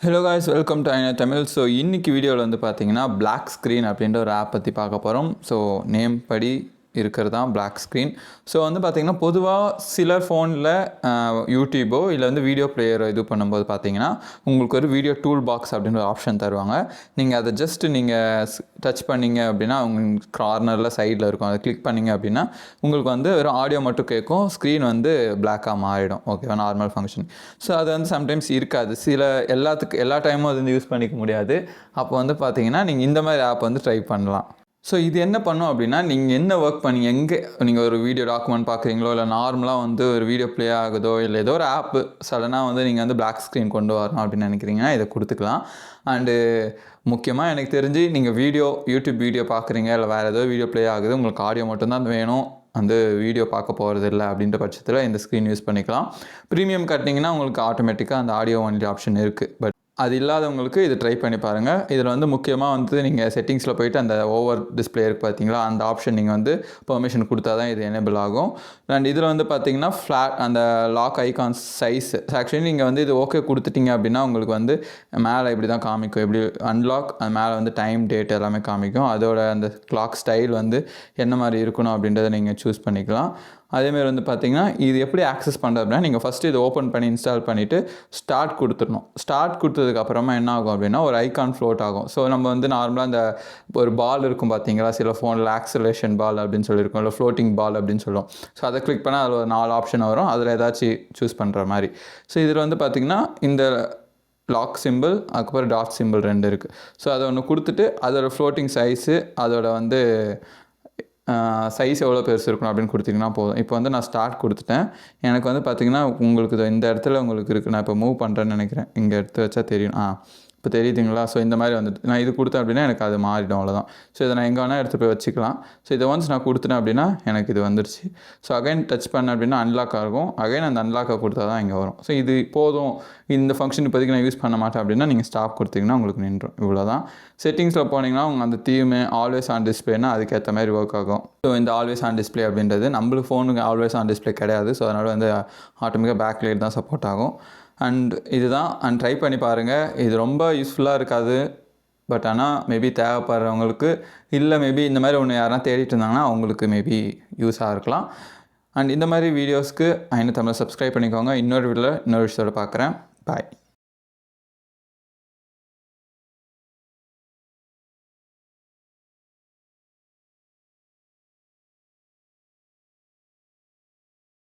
Hello guys welcome to ஐநா Tamil so இன்றைக்கி வீடியோவில் வந்து பார்த்தீங்கன்னா பிளாக் ஸ்க்ரீன் அப்படின்ற ஒரு ஆப் பற்றி பார்க்க போகிறோம் ஸோ நேம் படி இருக்கிறது தான் பிளாக் ஸ்க்ரீன் ஸோ வந்து பார்த்தீங்கன்னா பொதுவாக சிலர் ஃபோனில் யூடியூபோ இல்லை வந்து வீடியோ பிளேயரோ இது பண்ணும்போது பார்த்தீங்கன்னா உங்களுக்கு ஒரு வீடியோ டூல் பாக்ஸ் அப்படின்ற ஒரு ஆப்ஷன் தருவாங்க. நீங்கள் அதை ஜஸ்ட் நீங்கள் டச் பண்ணீங்க அப்படின்னா உங்களுக்கு கார்னரில் சைடில் இருக்கும். அதை கிளிக் பண்ணீங்க அப்படின்னா உங்களுக்கு வந்து வெறும் ஆடியோ மட்டும் கேட்கும். ஸ்க்ரீன் வந்து பிளாக்காக மாறிடும். ஓகேவா நார்மல் ஃபங்க்ஷன் ஸோ அது வந்து சம்டைம்ஸ் இருக்காது. சில எல்லாத்துக்கு எல்லா டைமும் அது வந்து யூஸ் பண்ணிக்க முடியாது. அப்போ வந்து பார்த்தீங்கன்னா நீங்கள் இந்த மாதிரி ஆப் வந்து ட்ரை பண்ணலாம். ஸோ இது என்ன பண்ணும் அப்படின்னா நீங்கள் என்ன ஒர்க் பண்ணி எங்கே நீங்கள் ஒரு வீடியோ டாக்குமெண்ட் பார்க்குறீங்களோ இல்லை நார்மலாக வந்து ஒரு வீடியோ ப்ளே ஆகுதோ இல்லை ஏதோ ஒரு ஆப்பு சடனாக வந்து நீங்கள் வந்து பிளாக் ஸ்க்ரீன் கொண்டு வரணும் அப்படின்னு நினைக்கிறீங்கன்னா இதை கொடுத்துக்கலாம். அண்டு முக்கியமாக எனக்கு தெரிஞ்சு நீங்கள் வீடியோ யூடியூப் வீடியோ பார்க்குறீங்க இல்லை வேறு ஏதோ வீடியோ ப்ளே ஆகுது உங்களுக்கு ஆடியோ மட்டும்தான் வேணும் வந்து வீடியோ பார்க்க போகிறது இல்லை அப்படின்ற பட்சத்தில் இந்த ஸ்க்ரீன் யூஸ் பண்ணிக்கலாம். ப்ரீமியம் கட்டினீங்கன்னா உங்களுக்கு ஆட்டோமேட்டிக்காக அந்த ஆடியோ ஒன்லி ஆப்ஷன் இருக்குது பட் அது இல்லாதவங்களுக்கு இது ட்ரை பண்ணி பாருங்கள் இதில் வந்து முக்கியமாக வந்து நீங்கள் செட்டிங்ஸில் போயிட்டு அந்த ஓவர் டிஸ்பிளே இருக்குது பார்த்தீங்களா அந்த ஆப்ஷன் நீங்கள் வந்து பெர்மிஷன் கொடுத்தா தான் இது எனேபிள் ஆகும். அண்ட் இதில் வந்து பார்த்தீங்கன்னா ஃப்ளாட் அந்த லாக் ஐகான்ஸ் சைஸ் ஆக்சுவலி நீங்கள் வந்து இது ஓகே கொடுத்துட்டீங்க அப்படின்னா உங்களுக்கு வந்து மேலே இப்படி தான் காமிக்கும். எப்படி அன்லாக் அது மேலே வந்து டைம் டேட் எல்லாமே காமிக்கும். அதோட அந்த கிளாக் ஸ்டைல் வந்து என்ன மாதிரி இருக்கணும் அப்படின்றத நீங்கள் சூஸ் பண்ணிக்கலாம். அதேமாதிரி வந்து பார்த்தீங்கன்னா இது எப்படி ஆக்சஸ் பண்ணுறது அப்படின்னா நீங்கள் ஃபஸ்ட்டு இது ஓப்பன் பண்ணி இன்ஸ்டால் பண்ணிவிட்டு ஸ்டார்ட் கொடுத்துடணும். ஸ்டார்ட் கொடுத்ததுக்கு அப்புறமா என்ன ஆகும் அப்படின்னா ஒரு ஐகான் ஃப்ளோட் ஆகும். ஸோ நம்ம வந்து நார்மலாக அந்த ஒரு பால் இருக்கும் பார்த்தீங்களா சில ஃபோனில் ஆக்சலேஷன் பால் அப்படின்னு சொல்லியிருக்கோம் இல்லை ஃப்ளோட்டிங் பால் அப்படின்னு சொல்லுவோம். ஸோ அதை கிளிக் பண்ணால் அதில் ஒரு நாலு ஆப்ஷன் வரும். அதில் ஏதாச்சும் சூஸ் பண்ணுற மாதிரி. ஸோ இதில் வந்து பார்த்திங்கன்னா இந்த லாக் சிம்பிள் அதுக்கப்புறம் டாட் சிம்பிள் ரெண்டு இருக்குது ஸோ அதை ஒன்று கொடுத்துட்டு அதோடய ஃப்ளோட்டிங் சைஸு அதோட வந்து சைஸ் எவ்வளோ பெருசு இருக்கணும் அப்படின்னு கொடுத்தீங்கன்னா போதும். இப்போ வந்து நான் ஸ்டார்ட் கொடுத்துட்டேன். எனக்கு வந்து பார்த்தீங்கன்னா உங்களுக்கு இந்த இடத்துல உங்களுக்கு இருக்குது நான் இப்போ மூவ் பண்ணுறேன்னு நினைக்கிறேன். இங்கே எடுத்து வச்சா தெரியும். ஆ. இப்போ தெரியுதுங்களா? ஸோ இந்த மாதிரி வந்துட்டு நான் இது கொடுத்தேன் அப்படின்னா எனக்கு அது மாறிடும் அவ்வளோதான் ஸோ இதை நான் எங்கே வேணால் எடுத்து போய் வச்சுக்கலாம். ஸோ இதை ஒன்ஸ் நான் கொடுத்துட்டேன் அப்படின்னா எனக்கு இது வந்துருச்சு. ஸோ அகைன் டச் பண்ணேன் அப்படின்னா அன்லாக் ஆகும் அகைன் அந்த அன்லாக்கை கொடுத்தா தான் இங்கே வரும். ஸோ இது போதும். இந்த ஃபங்க்ஷன் இப்போதைக்கு நான் யூஸ் பண்ண மாட்டேன் அப்படின்னா நீங்கள் ஸ்டாப் கொடுத்தீங்கன்னா உங்களுக்கு நின்றும். இவ்வளோ தான் செட்டிங்ஸில் போனீங்கன்னா உங்கள் அந்த தீமு ஆல்வேஸ் ஆன் டிஸ்பிளேனா அதுக்கேற்ற மாதிரி ஒர்க் ஆகும். ஸோ இந்த ஆல்வேஸ் ஆன் டிஸ்பிளே அப்படின்றது நம்மளுக்கு ஃபோனுக்கு ஆல்வேஸ் ஆன் டிஸ்பிளே கிடையாது. ஸோ அதனால் வந்து ஆட்டோமேட்டிக்காக பேக் லைட் தான் சப்போர்ட் ஆகும். அண்ட் இதுதான் அண்ட் ட்ரை பண்ணி பாருங்கள் இது ரொம்ப யூஸ்ஃபுல்லாக இருக்காது. பட் ஆனால் மேபி தேவைப்படுறவங்களுக்கு இல்லை மேபி இந்த மாதிரி ஒன்று யாரா தேடிட்டு இருந்தாங்கன்னா அவங்களுக்கு மேபி யூஸாக இருக்கலாம். அண்ட் இந்த மாதிரி வீடியோஸ்க்கு ஐநூற்றி தமிழ் சப்ஸ்கிரைப் பண்ணிக்கோங்க. இன்னொரு வீடியோவில் இன்னொரு விஷயத்தோட பார்க்குறேன் பாய்